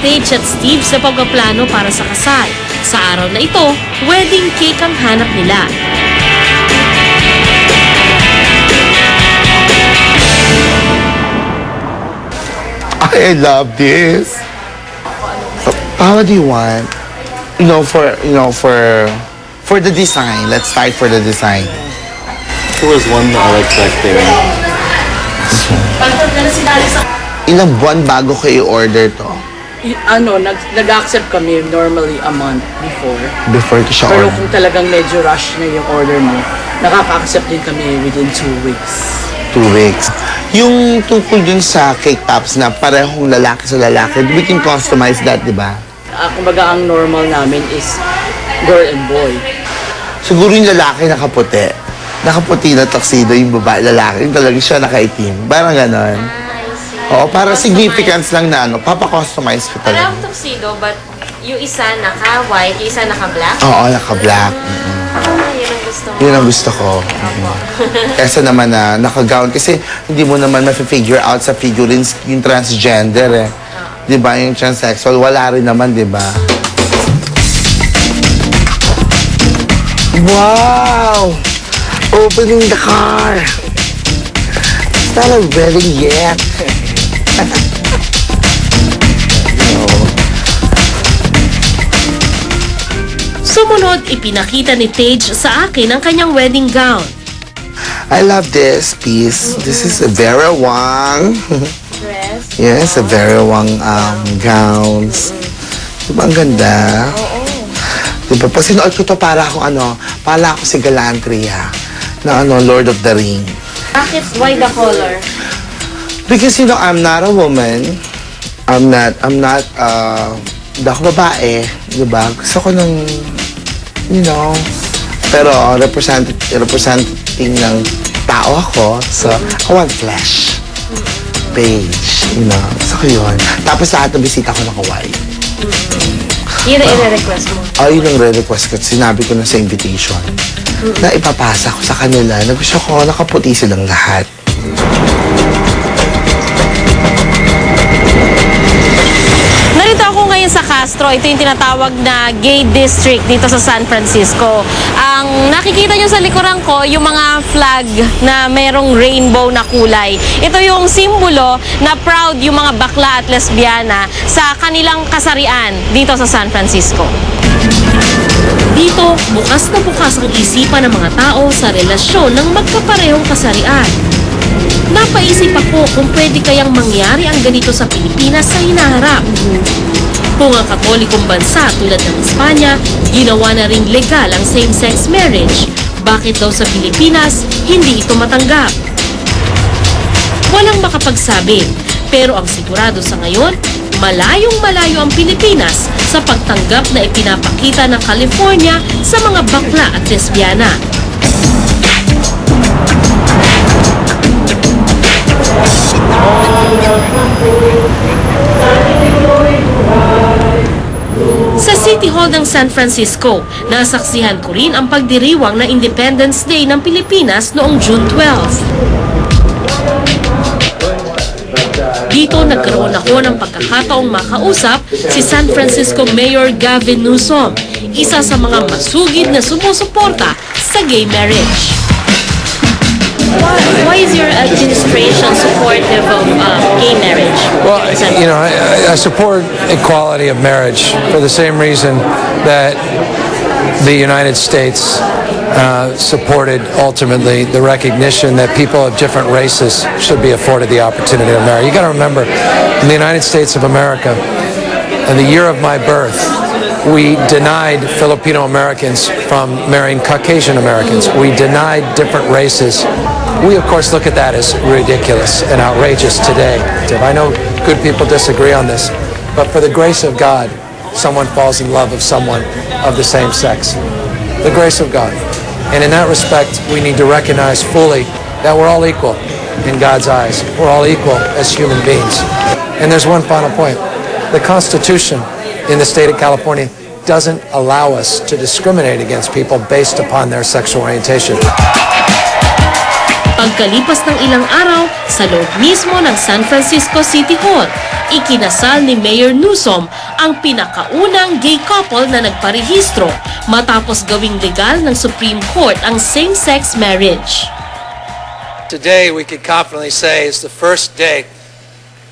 Tage at Steve sa pagpaplano para sa kasal. Sa araw na ito, wedding cake ang hanap nila. I love this. How do you want? You know, for you know, for for the design. Let's start for the design. There was one I was expecting. Ilang buwan bago kayo order to? Ano, nag, nag-accept kami normally a month before. Before ko siya Pero order. kung talagang medyo rush na yung order mo, nakaka-accept din kami within two weeks. Two weeks. Yung tukol dun sa cake tops na parehong lalaki sa lalaki, we can customize that, di ba? Ah, kumbaga ang normal namin is girl and boy. Siguro yung lalaki nakaputi. Nakaputi na tuxedo yung babae, lalaki. Yung talaga siya nakaitim. Parang ganon. Oo, para significance lang na ano, papakustomize ko Parang talaga. tuxedo, but yung isa naka-white, yung isa naka-black. Oo, naka-black. Ah, yun ang gusto mo. Yun ang gusto ko. Kesa naman na naka-gown. Kasi hindi mo naman ma-figure out sa figurines yung transgender eh. Di ba? Yung transsexual, wala rin naman, di ba? Wow! Opening the car! It's not a wedding yet. Sumunod, ipinakita ni Tage sa akin ang kanyang wedding gown. I love this piece. This is a Vera Wang. Dress. Yes, a Vera Wang um, gowns. Diba ang ganda? Diba? Pag sinuot ko to para ako ano, para ako si Galantria na ano, Lord of the Ring. Bakit? Why the color? Because you know, I'm not a woman. I'm not, I'm not, uh, hindi ako babae. Diba? Gusto ko ng, you know, pero represent, representing ng tao ako. So, I want flesh. Beige. You know, gusto ko yun. Tapos lahat ng bisita ko naka-white. Yun ang i-request mo. Ay, yun ang re-request ko. Sinabi ko na sa invitation na ipapasa ko sa kanila na gusto ko nakaputi silang lahat. Castro. Ito yung tinatawag na gay district dito sa San Francisco. Ang nakikita nyo sa likuran ko, yung mga flag na merong rainbow na kulay. Ito yung simbolo na proud yung mga bakla at lesbiana sa kanilang kasarian dito sa San Francisco. Dito, bukas na bukas ang isipan ng mga tao sa relasyon ng magkaparehong kasarian. Napaisip ako kung pwede kayang mangyari ang ganito sa Pilipinas sa hinaharap. Kung ang katolikong bansa tulad ng Espanya, ginawa na ring legal ang same-sex marriage, bakit daw sa Pilipinas hindi ito matanggap? Walang makapagsabi, pero ang sigurado sa ngayon, malayong malayo ang Pilipinas sa pagtanggap na ipinapakita ng California sa mga bakla at lesbiana. San Francisco, nasaksihan ko rin ang pagdiriwang na Independence Day ng Pilipinas noong June 12. Dito nagkaroon ako ng pagkakataong makausap si San Francisco Mayor Gavin Newsom, isa sa mga masugid na sumusuporta sa gay marriage. Why is your administration supportive of gay marriage? Well, you know, I, I support equality of marriage for the same reason that the United States uh, supported ultimately the recognition that people of different races should be afforded the opportunity to marry. You got to remember, in the United States of America, in the year of my birth, we denied Filipino Americans from marrying Caucasian Americans. We denied different races. We, of course, look at that as ridiculous and outrageous today. I know good people disagree on this, but for the grace of God, someone falls in love of someone of the same sex. The grace of God. And in that respect, we need to recognize fully that we're all equal in God's eyes. We're all equal as human beings. And there's one final point. The Constitution in the state of California doesn't allow us to discriminate against people based upon their sexual orientation. Pagkalipas ng ilang araw, sa loob mismo ng San Francisco City Hall, ikinasal ni Mayor Newsom ang pinakaunang gay couple na nagparehistro matapos gawing legal ng Supreme Court ang same-sex marriage. Today, we could confidently say is the first day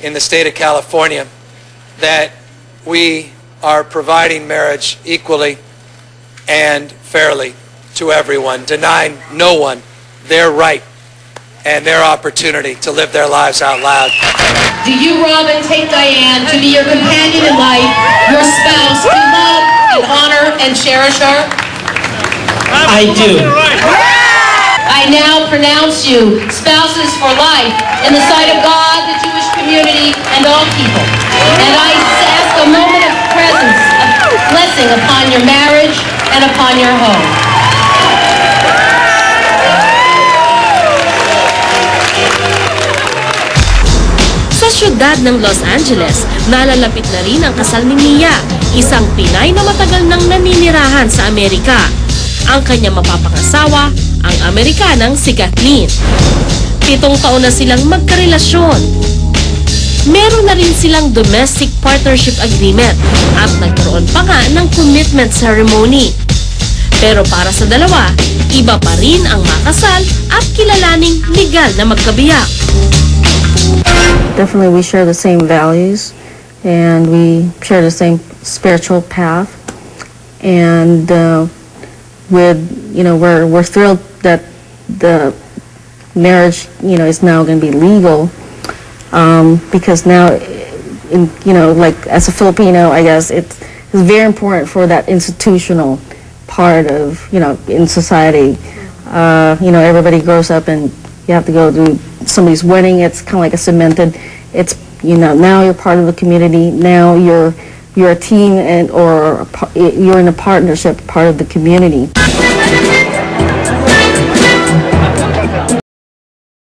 in the state of California that we are providing marriage equally and fairly to everyone, denying no one their right and their opportunity to live their lives out loud. Do you, Robin, take Diane to be your companion in life, your spouse, to love and honor and cherish her? I do. I now pronounce you spouses for life in the sight of God, the Jewish community, and all people. And I ask a moment of presence, of blessing upon your marriage and upon your home. Sa syudad ng Los Angeles, nalalapit na rin ang kasal ni Mia, isang Pinay na matagal nang naninirahan sa Amerika. Ang kanyang mapapangasawa, ang Amerikanang si Kathleen. Pitong taon na silang magkarelasyon. Meron na rin silang domestic partnership agreement at nagkaroon pa nga ng commitment ceremony. Pero para sa dalawa, iba pa rin ang makasal at kilalaning legal na magkabiyak. Definitely we share the same values and we share the same spiritual path. And uh, with you know we're we're thrilled that the marriage you know is now going to be legal um, because now in you know like as a Filipino I guess it's it's very important for that institutional part of you know in society. Uh, you know everybody grows up and you have to go to somebody's wedding it's kind of like a cemented it's you know now you're part of the community now you're you're a team and or you're in a partnership part of the community